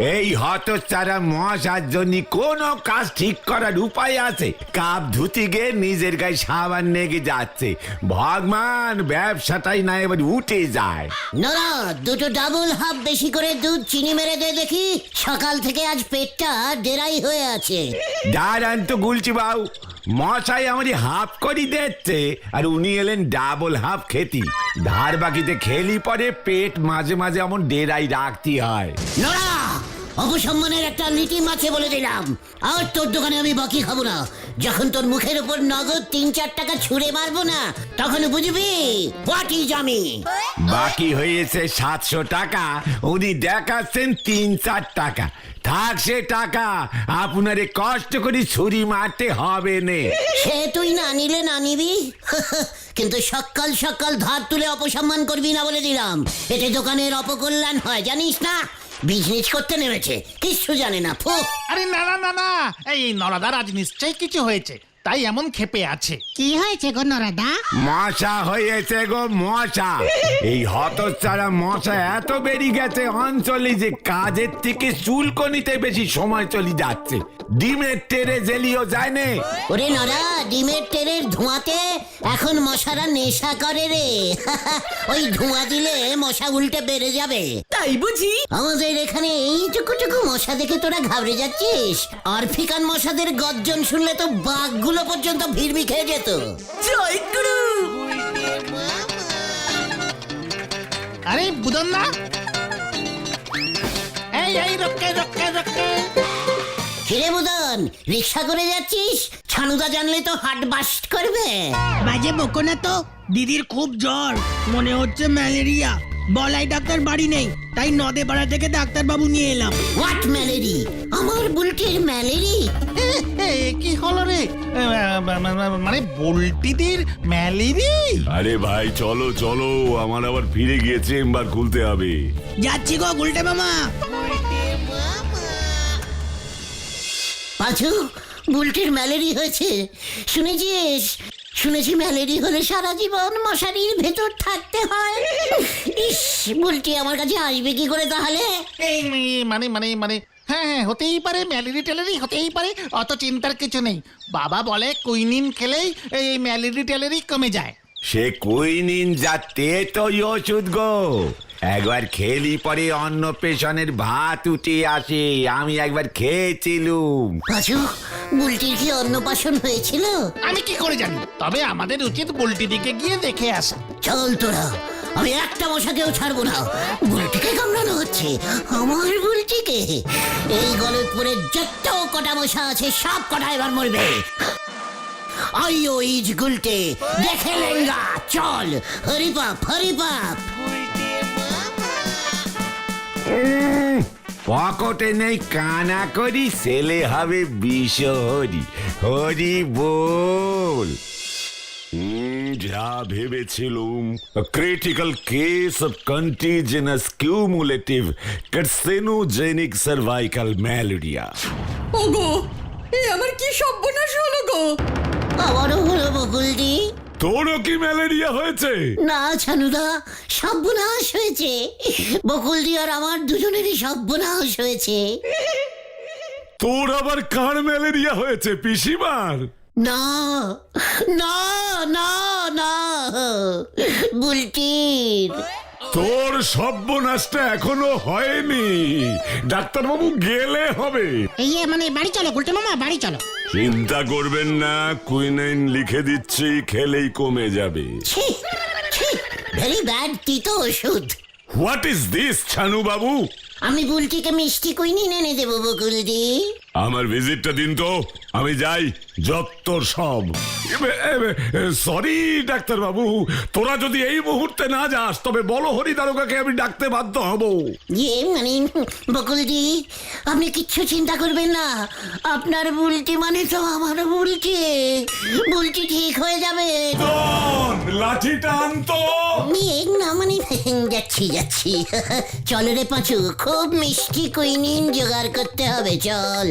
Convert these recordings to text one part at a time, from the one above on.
এই হতচারা মশার জন্য কোনো কাজ ঠিক করার উপায় আছে? কাপ ধুতি গে নিজের গায়ে সাবান নেগে যাচ্ছে। ভগবান ব্যবসাটাই না এবার উঠে যায়। না না দুটো ডাবল হাফ বেশি করে দুধ চিনি মেরে দে দেখি। সকাল থেকে আজ পেটটা ডেরাই হয়ে আছে। দাঁড়ান তো গুলছি বাবু। মশাই আমারই হাফ করি দিচ্ছে আর উনি এলেন ডাবল হাফ খেতি। ধার বাকিতে খেলি পরে পেট মাঝে মাঝে এমন ডেরাই রাখতে হয়। নড়া অপসম্মানের একটা লিটি মাছে বলে দিলাম। আর তোর দোকানে আমি বাকি খাব না। যখন তোর মুখের উপর নগদ তিন চার টাকা ছুঁড়ে মারবো না তখন বুঝবি হোয়াট ইজ আমি। বাকি হয়েছে সাতশো টাকা। উনি দেখাচ্ছেন তিন চার টাকা। থাক সে টাকা আপনারে কষ্ট করে ছুরি মারতে হবে নে। সে তুই না নিলে না নিবি। কিন্তু সকাল সকাল ধার তুলে অপসম্মান করবি না বলে দিলাম। এতে দোকানের অপকল্যাণ হয় জানিস না? বিজনেস করতে নেমেছে। কিচ্ছু জানে না ফু আরে না না না না। এই নরাদার আজ নিশ্চয়ই কিছু হয়েছে। তাই এমন খেপে আছে। কি হয়েছে গো নরাদা? মশা হয়েছে গো মশা। এই হতচ্ছাড়া মশা এত বেরিয়ে গেছে অঞ্চলে যে কাজের থেকে চুলকনিতে বেশি সময় চলে যাচ্ছে। ডিমের টেরে জেলিও যায় নে ওরে নরা ডিমের তেলের ধোঁয়াতে এখন মশারা নেশা করে রে। ওই ধোঁয়া দিলে মশা উল্টে বেড়ে যাবে। তাই বুঝি? আমাদের এখানে এইটুকু টুকু মশা দেখে তোরা ঘাবড়ে যাচ্ছিস? আরফিকান মশাদের গর্জন শুনলে তো বাঘগুলো পর্যন্ত ভিড়মি খেয়ে যেত। জয় গুরু! আরে বুদন না এই এই রক্ষে রক্ষে রক্ষে। ফিরে বুদন রিক্সা করে যাচ্ছিস? ছানুদা জানলে তো হাট বাস্ট করবে। বাজে বকো না তো দিদির খুব জ্বর মনে হচ্ছে ম্যালেরিয়া। বলাই ডাক্তার বাড়ি নেই তাই নদে পাড়া থেকে ডাক্তার বাবু নিয়ে এলাম। What malady? আমার বুলটির ম্যালেরি? কি হলো রে? মানে বল্টিদের ম্যালেরি? আরে ভাই চলো চলো আমার আবার ফিরে গিয়ে চেম্বার খুলতে হবে। যাচ্ছি গো গুলটে মামা। পাঁচু বুলটির ম্যালেরি হয়েছে। শুনেছিস? শুনেছি ম্যালেরি হলে সারা জীবন মশারির ভেতর থাকতে হয়। ইস বুলটি আমার কাছে আসবে কি করে তাহলে? এই মানে মানে মানে হ্যাঁ হ্যাঁ হতেই পারে ম্যালেরি ট্যালেরি হতেই পারে অত চিন্তার কিছু নেই। বাবা বলে কুইনিন খেলেই এই ম্যালেরি ট্যালেরি কমে যায়। সে কুইনিন যাতে তো ওষুধ গো। একবার খেলি পরে অন্য পেশনের ভাত উঠে আসে। আমি একবার খেয়েছিলুম। পাঁচু বুলটির কি অন্নপ্রাশন হয়েছিল? আমি কি করে জানি? তবে আমাদের উচিত বল্টি দিকে গিয়ে দেখে আসা। চল তোরা আমি একটা মশাকেও ছাড়বো না। বুলটিকে কামড়ানো হচ্ছে আমার বুলটিকে। এই গলতপুরে যত কটা মশা আছে সব কটা এবার মরবে। আইও ইজ গুলটে দেখে লেঙ্গা চল। হরিপাপ হরিপাপ পকেটে নেই কানা করি ছেলে হবে বিষ হরি হরি বল। হুম, যা ভেবেছিলুম critical case of contagious cumulative carcinogenic cervical malaria ওগো এ আমার কি সর্বনাশ হলো গো? আবারও হলো বকুলদি। তোরও কি ম্যালেরিয়া হয়েছে? না ছানুদা সর্বনাশ হয়েছে। বকুলদি আর আমার দুজনেরই সর্বনাশ হয়েছে। তোর আবার কার ম্যালেরিয়া হয়েছে পিসিমার? না না না না বুলটির। তোর সর্বনাশটা এখনও হয়নি। ডাক্তারবাবু গেলে হবে। এই এ, মানে বাড়ি চলো গুলটে মামা বাড়ি চলো। চিন্তা করবেন না কুইনাইন লিখে দিচ্ছি খেলেই কমে যাবে। ছি ছি ভেরি ব্যাড তিতো ওষুধ। হোয়াট ইজ দিস ছানু বাবু আমি বুলটিকে মিষ্টি কুইনি এনে দেবো বকুলদি। আমার ভিজিটটা দিন তো। আমি যাই যত সব। সরি ডাক্তার বাবু তোরা যদি এই মুহূর্তে না যাস তবে বলো হরি দারোগাকে আমি ডাকতে বাধ্য হব। ইয়ে মানে বকুলদি আপনি কিচ্ছু চিন্তা করবেন না। আপনার বুলটি মানে তো আমার বুলটি বুলটি ঠিক হয়ে যাবে। লাঠিটা আনতো না মানে যাচ্ছি যাচ্ছি। চল রে পাঁচু খুব মিষ্টি কুইনিন জোগাড় করতে হবে চল।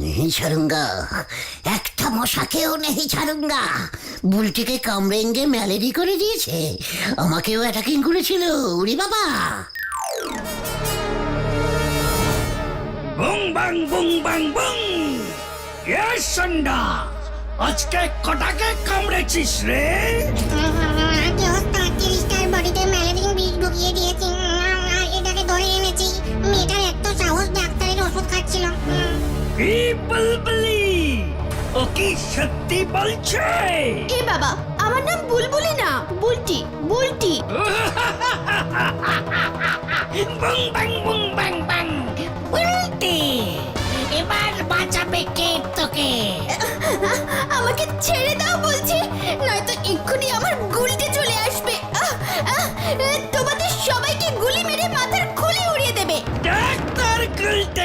নেই ছাড়ুঙ্গা একটা মশাকেও নেই ছাড়ুঙ্গা বুলটিকে কামড়েঙ্গে ম্যালেরি করে দিয়েছে আমাকেও অ্যাটাকিং করেছিল উড়ি বাবা বুং বাং বুং বাং বুং ইয়েস সন্ডা আজকে কটাকে কামড়েছিস রে আগে হত্যা তিরিশটার বডিতে ম্যালেরিয়া বিষ ঢুকিয়ে দিয়েছি মেয়েটার এত সাহস ডাক্তারের ওষুধ খাচ্ছিল। কি বুলবুলি ও কি সত্যি বলছে? এ বাবা আমার নাম বুলবুলি না বুলটি বুলটি। বুং বাং বুং বাং বাং। উল্টে এবার বাঁচাবে কে তোকে? আমাকে ছেড়ে দাও বলছি নয়তো এক্ষুনি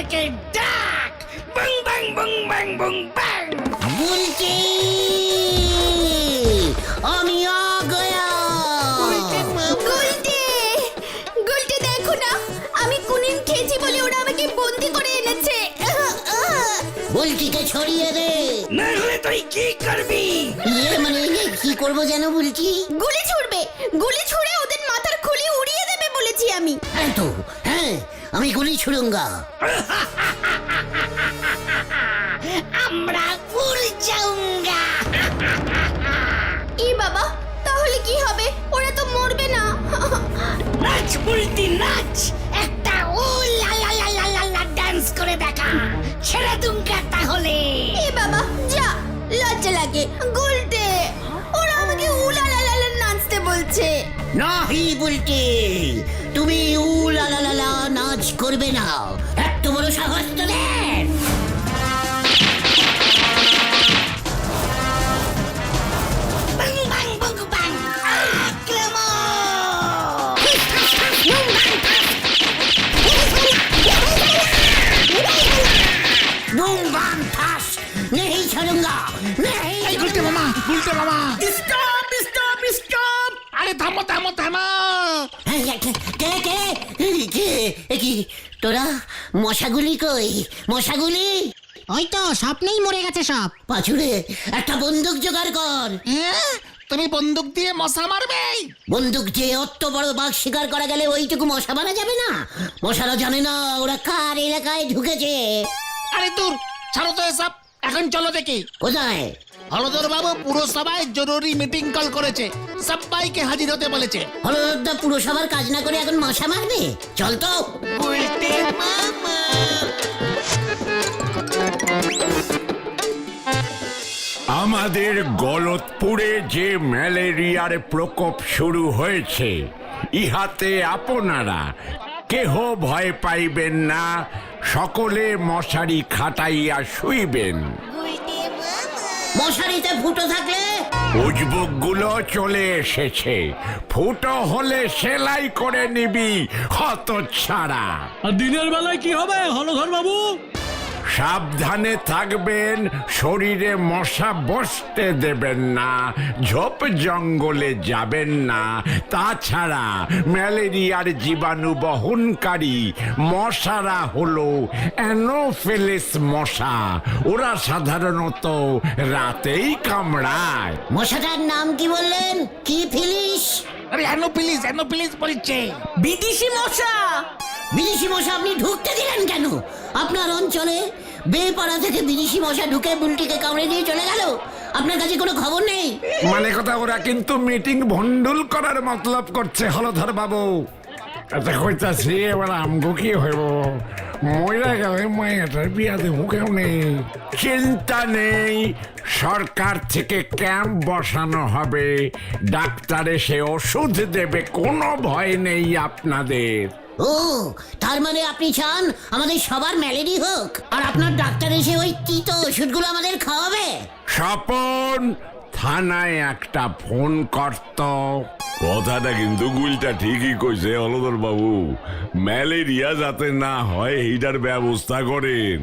গুলটাকে ডাক বুং বাং বুং বাং বুং বাং বুলটি আমি আ গয়া গুলটে গুলটে দেখো না আমি কুনিন খেয়েছি বলে ওরা আমাকে বন্দি করে এনেছে। ছড়িয়ে দে। না হলে তুই কি করবি? ইয়ে মানে কি করব যেন বুলটি? গুলি ছুড়বে গুলি ছুড়ে ওদের আমি। তো হ্যাঁ আমি গুলি ছুড়ুঙ্গা। আমরা উড় যাউঙ্গা ই বাবা তাহলে কি হবে? ওরা তো মরবে না। নাচ বুলটি নাচ। একটা ও লা লা লা লা লা লা ডান্স করে দেখা। ছেড়ে দুঙ্গা তাহলে। এ বাবা যা লজ্জা লাগে। গুলটে ওরা আমাকে উলা লা লা নাচতে বলছে। নাহি বুলটি তুমি উ লা লা লা নাচ করবে না। এত বড় সাহস তোদের বাং মশাগুলি কই? মশাগুলি? ওই তো স্বপ্নেই মরে গেছে সব। পাছুরে একটা বন্দুক জোগাড় কর? তুমি বন্দুক দিয়ে মশা মারবে? বন্দুক যে অত বড় বাঘ শিকার করা গেলে ওইটুকু মশা মারা যাবে না? মশারা জানে না ওরা কার এলাকায় ঢুকেছে। আরে দূর ছাড়ো তো এসব। এখন চলো দেখি। কোথায়? হলদর বাবু পুরসভায় জরুরি মিটিং কল করেছে। সবাইকে হাজির হতে বলেছে। হলদা পুরসভার কাজ না করে এখন মশা মারবে? চল তো। আমাদের গলতপুরে যে ম্যালেরিয়ার প্রকোপ শুরু হয়েছে ইহাতে আপনারা কেহ ভয় পাইবেন না সকলে মশারি খাটাইয়া শুইবেন। মশারিতে ফুটো থাকলে উজবুকগুলো চলে এসেছে। ফুটো হলে সেলাই করে নিবি হত ছাড়া দিনের বেলায় কি হবে হলধর বাবু সাবধানে থাকবেন শরীরে মশা বসতে দেবেন না ঝোপ জঙ্গলে যাবেন না। তাছাড়া ম্যালেরিয়ার জীবাণু বহনকারী মশারা হলো অ্যানোফেলিস মশা। ওরা সাধারণত রাতেই কামড়ায়। মশাটার নাম কি বললেন? কি ফিলিস? আরে অ্যানোপিলিস অ্যানোপিলিস বলছে। বিদেশি মশা! বিদেশি মশা আপনি ঢুকতে দিলেন কেন? আপনার অঞ্চলে বেপাড়া থেকে বিদেশি মশা ঢুকে বুলটিকে কামড়ে দিয়ে চলে গেল? আপনার কাছে কোনো খবর নেই? মানে কথা, ওরা কিন্তু মিটিং ভন্ডুল করার মতলব করছে, হলধর বাবু। আচ্ছা কইতাছি এবার কি গেলে বিয়া চিন্তা নেই, সরকার থেকে ক্যাম্প বসানো হবে। ডাক্তার এসে ওষুধ দেবে, কোনো ভয় নেই আপনাদের। ও তার মানে আপনি চান আমাদের সবার ম্যালেরি হোক, আর আপনার ডাক্তার এসে ওই তিতো ওষুধগুলো আমাদের খাওয়াবে? স্বপন, থানায় একটা ফোন করত। কথাটা কিন্তু গুলটা ঠিকই কইছে হলদর বাবু ম্যালেরিয়া যাতে না হয় এইটার ব্যবস্থা করেন।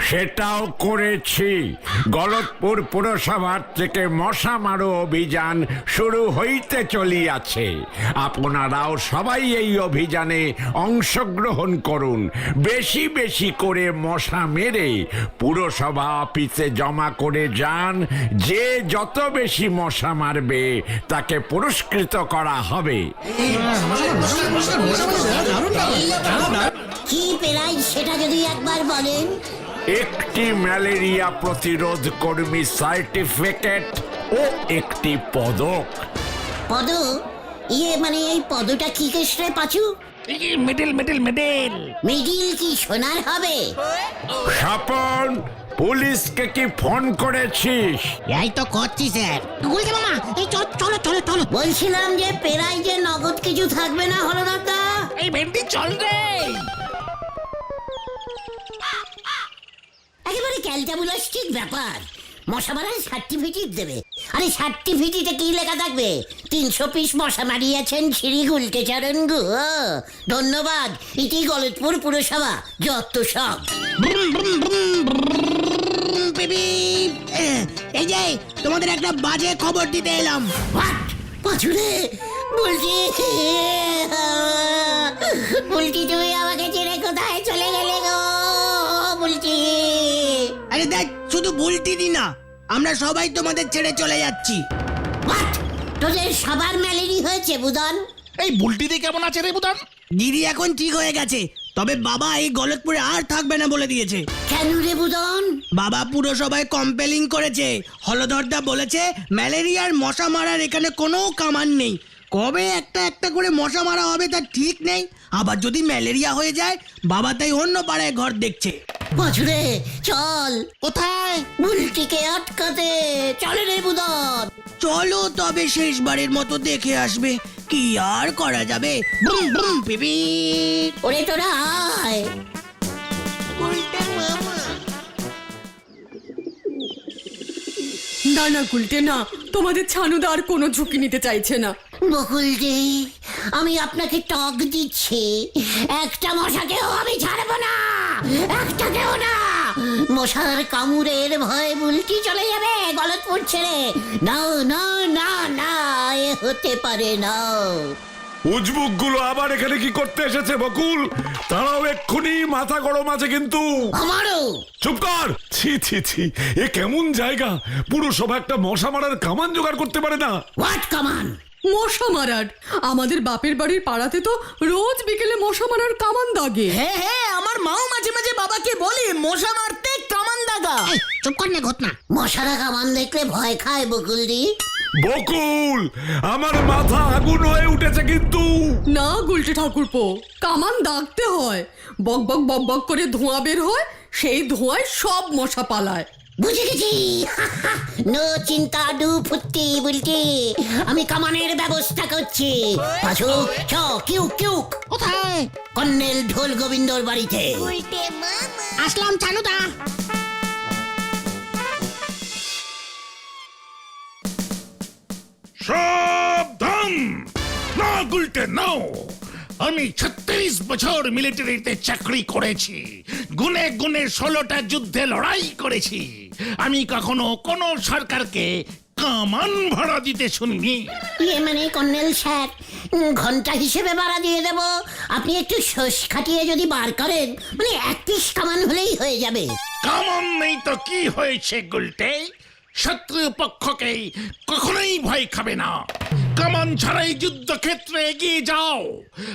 সেটাও করেছি। গলতপুর পুরসভার থেকে মশা মারো অভিযান শুরু হইতে চলিয়াছে। আপনারাও সবাই এই অভিযানে অংশগ্রহণ করুন। বেশি বেশি করে মশা মেরে পুরসভা অফিসে জমা করে যান। যে যত বেশি মশা মারবে, তাকে পুরস্কৃত করা হবে। কি পেরাই সেটা যদি একবার বলেন? একটি ম্যালেরিয়া প্রতিরোধ কর্মী সার্টিফিকেট ও একটি পদক। পদ? ইয়ে মানে এই পদটা কি কেসরে পাচু? মেডেল মেডেল মেডেল মিডিল কি সোনার হবে? স্বপন পুলিশকে কি ফোন করেছিস? এই তো করছি স্যার। গুলতে মামা এই চলো চলো চলো চলো। বলছিলাম যে পেরাই যে নগদ কিছু থাকবে না হলদারদা এই ভেন্ডি চল রে। একেবারে ক্যালটাবুলাস্টিক ব্যাপার। মশা মারার সার্টিফিকেট দেবে। আরে সার্টিফিকেটে কি লেখা থাকবে? তিনশো পিস মশা মারিয়েছেন শ্রী গুলকে চরণ গু ধন্যবাদ। ইতি গলতপুর পুরসভা যত সব। এই যে তোমাদের একটা বাজে খবর দিতে এলাম। পাছুরে বলছি বলছি তুমি আমাকে ছেড়ে কোথায় চলে গেলে গো? বলছি। আরে দেখ শুধু বুলটি দি না আমরা সবাই তোমাদের ছেড়ে চলে যাচ্ছি। হোয়াট তোদের সবার ম্যালেরি হয়েছে বুদন। এই বুলটিদি কেমন আছে রে বুদান? দিদি এখন ঠিক হয়ে গেছে তবে বাবা এই গলতপুরে আর থাকবে না বলে দিয়েছে। কেন রে বুদন? বাবা পুরসভায় কম্পেলিং করেছে হলধরদা বলেছে ম্যালেরিয়ার মশা মারার এখানে কোনো কামান নেই। কবে একটা একটা করে মশা মারা হবে তার ঠিক নেই আবার যদি ম্যালেরিয়া হয়ে যায় বাবা তাই অন্য পাড়ায় ঘর দেখছে। পাছুরে চল। কোথায়? বুলটিকে আটকাতে চলে রে বুদন। চলো তবে শেষবারের মতো দেখে আসবে। কি আর করা যাবে? বুম বুম পিপি ওরে তোরা আয়। না না গুলটে না। তোমাদের ছানুদা আর কোনো ঝুঁকি নিতে চাইছে না। বকুলজি আমি আপনাকে টক দিচ্ছি। একটা মশাকেও আমি ছাড়বো না। একটাকেও না। মশার কামড়ের ভয়ে বুলটি চলে যাবে গলতপুর ছেড়ে। না না না না এ হতে পারে না। উজবুকগুলো আবার এখানে কি করতে এসেছে বকুল? তারাও এক্ষুনি মাথা গরম আছে কিন্তু। আমারও। চুপ কর। ছি ছি ছি এ কেমন জায়গা। পুরসভা একটা মশা মারার কামান জোগাড় করতে পারে না। হোয়াট কামান মশা মারার। আমাদের বাপের বাড়ির পাড়াতে তো রোজ বিকেলে মশা মারার কামান দাগে। হ্যাঁ হ্যাঁ আমার মাও মাঝে মাঝে বাবাকে বলে মশা মারতে কামান দাগা। চুপ কর না ঘটনা। মশারা কামান দেখলে ভয় খায় বকুলজি বকুল আমার মাথা আগুন হয়ে উঠেছে কিন্তু। না গুলটে ঠাকুরপো কামান দাগতে হয়। বক বক বক বক করে ধোঁয়া বের হয় সেই ধোঁয়ায় সব মশা পালায়। বুঝে গেছি নো চিন্তা ডু ফুটি বুলটি। আমি কামানের ব্যবস্থা করছি। পাছু চ কিউ কিউ। কোথায়? কর্নেল ঢোল গোবিন্দর বাড়িতে। আসলাম চানুদা। সাবধান। না গুলটে নাও। আমি ছত্রিশ বছর মিলিটারিতে চাকরি করেছি। গুনে গুনে ষোলোটা যুদ্ধে লড়াই করেছি। আমি কখনো কোনো সরকারকে কামান ভাড়া দিতে শুনিনি। ইয়ে মানে কর্নেল স্যার ঘণ্টা হিসেবে ভাড়া দিয়ে দেব। আপনি একটু শোষ খাটিয়ে যদি বার করেন মানে এক পিস কামান হলেই হয়ে যাবে। কামান নেই তো কি হয়েছে গুলটে? শত্রু পক্ষকে কখনোই ভয় খাবে না। কামান ছাড়াই যুদ্ধক্ষেত্রে এগিয়ে যাও।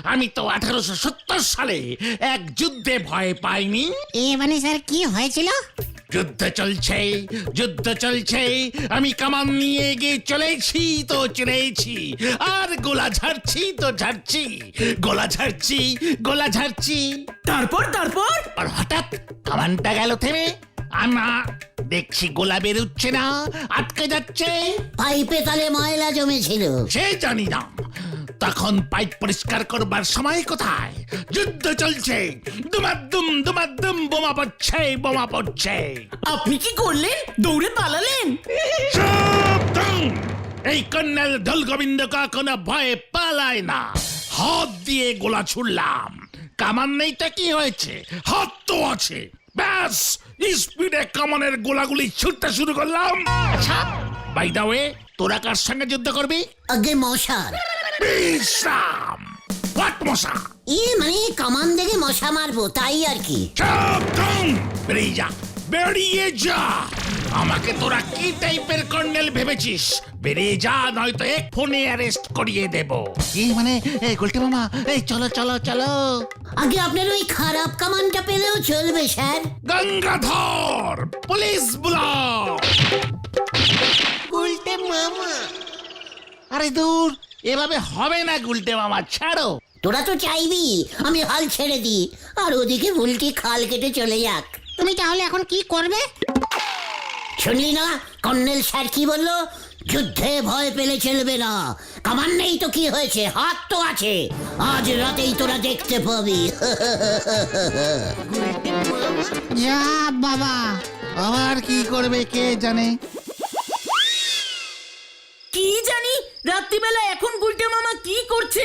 আমি তো আঠারোশো সত্তর সালে এক যুদ্ধে ভয় পাইনি। এ মানে স্যার কি হয়েছিল? যুদ্ধ চলছে যুদ্ধ চলছে। আমি কামান নিয়ে এগিয়ে চলেছি তো চলেছি আর গোলা ঝাড়ছি তো ঝাড়ছি। গোলা ঝাড়ছি গোলা ঝাড়ছি। তারপর তারপর? আর হঠাৎ কামানটা গেল থেমে। আমা দেখছি গোলা বেরোচ্ছে না আটকে যাচ্ছে। পাইপে তালে ময়লা জমেছিল। সে জানি না তখন পাইপ পরিষ্কার করবার সময় কোথায়? যুদ্ধ চলছে দুমাদ্দুম দুমাদ্দুম বোমা পড়ছে বোমা পড়ছে। আপনি কি করলেন? দৌড়ে পালালেন? সাবধান! এই কর্নেল দল গোবিন্দ কোনো ভয়ে পালায় না। হাত দিয়ে গোলা ছুড়লাম। কামান নেই তা কি হয়েছে? হাত তো আছে। ব্যাস স্পিডে কামানের গোলাগুলি ছুটতে শুরু করলাম। আচ্ছা। বাই দা ওয়ে তোরা কার সঙ্গে যুদ্ধ করবি? আগে মশার। বিশ্রাম। হোয়াট মশা? ই মানে কামান দেখে মশা মারবো তাই আর কি। সাবধান বেরিয়ে যা। বেরিয়ে যা। আমাকে তোরা কি টাইপের কর্নেল ভেবেছিস? বেরিয়ে যা নয়তো এক ফোনে অ্যারেস্ট করিয়ে দেব। কি মানে এই গোলটে মামা এই চলো চলো চলো। আগে আপনার ওই খারাপ কামানটা পেলেও চলবে স্যার। গঙ্গাধর পুলিশ ব্লক গোলটে মামা। আরে দূর এভাবে হবে না গুলটে মামা ছাড়ো। তোরা তো চাইবি আমি হাল ছেড়ে দিই। আর ওদিকে ভুলটি খাল কেটে চলে যাক। তুমি তাহলে এখন কি করবে? শুনলি না? কর্নেল স্যার কি বলল? যুদ্ধে ভয় পেলে চলবে না। কামান নেই তো কি হয়েছে? হাত তো আছে। আজ রাতেই তোরা দেখতে পাবি। যা বাবা আবার কি করবে কে জানে? কি জানি? রাত্রিবেলা এখন গুলটে মামা কি করছে?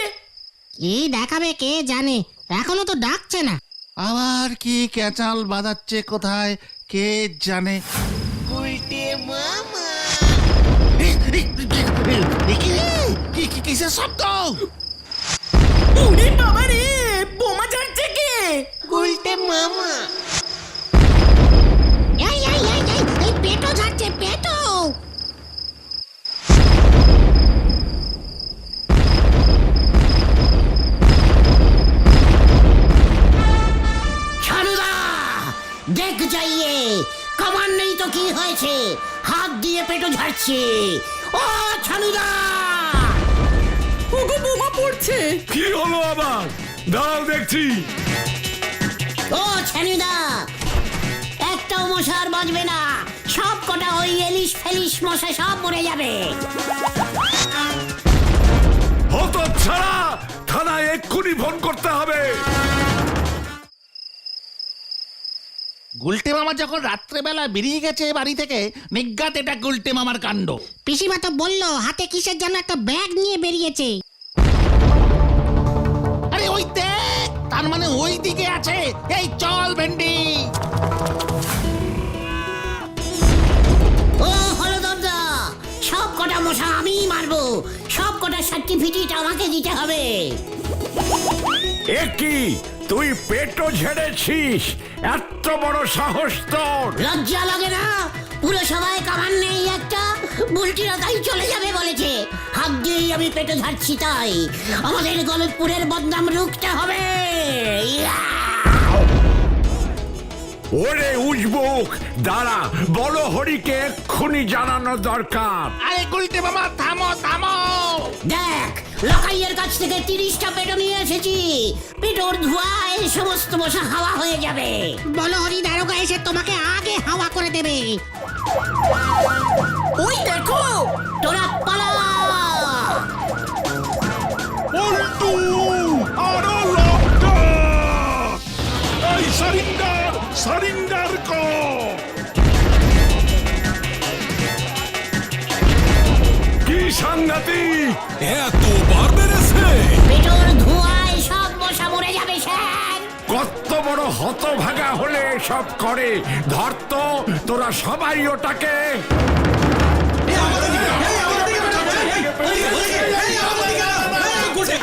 কি দেখাবে কে জানে? এখনও তো ডাকছে না। আবার কি ক্যাচাল বাজাচ্ছে কোথায়? কে জানে? কি কি কিসের শব্দ ওরে বাবা রে বোমা ছাড়ছে কে? এই এই এই এই এই পেটো ঝাড়ছে পেটো। যাইয়ে কামান নেই তো কি হয়েছে? হাত দিয়ে পেটো ঝাড়ছে। ও ছানুদা! ওগো বোমা পড়ছে। কি হলো আবার? দাঁড়াও দেখছি। ও ছানুদা! একটাও মশা আর বাঁচবে না। সব কটা ওই এলিশ ফেলিশ মশা সব মরে যাবে। হতো ছাড়া থানায় এক্ষুনি ফোন করতে হবে। গুলটে মামা যখন রাত্রেবেলা বেরিয়ে গেছে বাড়ি থেকে নিজ্ঞাত এটা গুলটে মামার কাণ্ড। পিসিমা তো বলল হাতে কিসের জন্য একটা ব্যাগ নিয়ে বেরিয়েছে। আরে ওই দেখ তার মানে ওই দিকে আছে। এই চল ভেন্ডি। ও হলদরদা সব কটা মশা আমিই মারবো। সব কটা সার্টিফিকেট আমাকে দিতে হবে। এ কি? তুই পেটও ঝেড়েছিস এত বড় সাহস তোর। লজ্জা লাগে না? পুরো সবাই কামান নেই একটা? বুলটিরা তাই চলে যাবে বলেছে। হাত দিয়েই আমি পেটে ঝাড়ছি তাই। আমাদের গলতপুরের বদনাম রুখতে হবে! ওরে উজবুক দাঁড়া বলো হরিকে এক্ষুনি জানানো দরকার। আরে গুলটে মামা থামো থামো! দেখ লকাইয়ের কাছ থেকে তিরিশটা পেটো নিয়ে এসেছি। পেটোর ধোঁয়ায় সমস্ত মশা হাওয়া হয়ে যাবে। বলো হরি দারোগা এসে তোমাকে আগে হাওয়া করে দেবে। ওই দেখো বড় হতভাগা হলে সব করে। ধরত তোরা সবাই ওটাকে।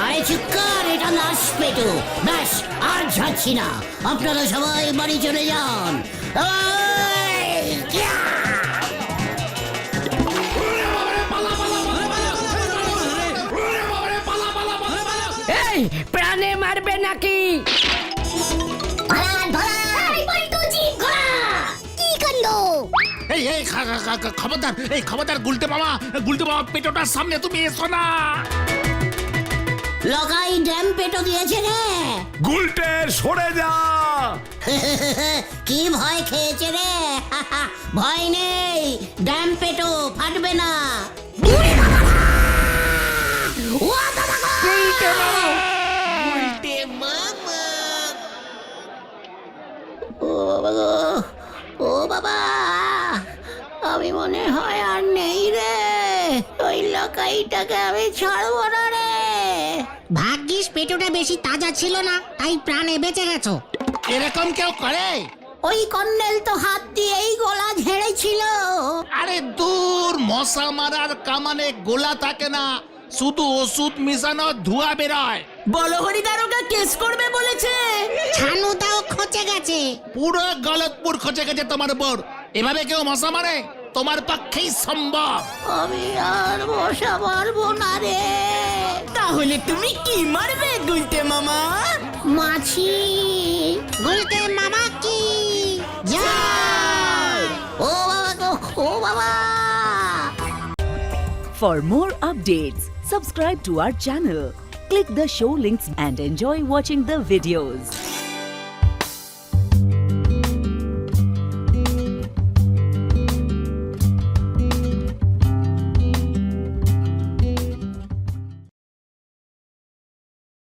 আরে চিৎকার এটা লাশ পেটো। ব্যাস আর ঝাড়ছি না। আপনারা সবাই বাড়ি চলে যান। এই, প্রাণে মারবে নাকি? খবরদার এই খবরদার গুলতে মামা গুলতে মামা পেটোটার সামনে তুমি এসো না। লগাই ড্যাম পেটো দিয়েছে রে। গুলটে সরে যা। কি ভয় খেয়েছে রে? ভয় নেই ড্যাম পেটো ফাটবে না। লকাইটাকে আমি ছাড়বো না রে। ভাগ্যিস পেটোটা বেশি তাজা ছিল না তাই প্রাণে বেঁচে গেছো। এরকম কেউ করে? ওই কর্নেল তো হাত দিয়েই গলা ঝেড়েছিল আরে দূর মশা মারার কামানে গোলা থাকে না। শুধু ওষুধ মিশানো ধোঁয়া বেরোয়। বলো হরি দারোগা কেস করবে বলেছে। ছানুটাও খচে গেছে। পুরো গলতপুর খচে গেছে তোমার উপর। এভাবে কেউ মশা মারে? তোমার পক্ষেই সম্ভব আমি আর বসা পারব না রে তাহলে তুমি কি মারবে গুলতে মামা মাছি বলতে মামা কি জয়! ও বাবা গো ও বাবা For more updates, subscribe to our channel, click the show links and enjoy watching the videos.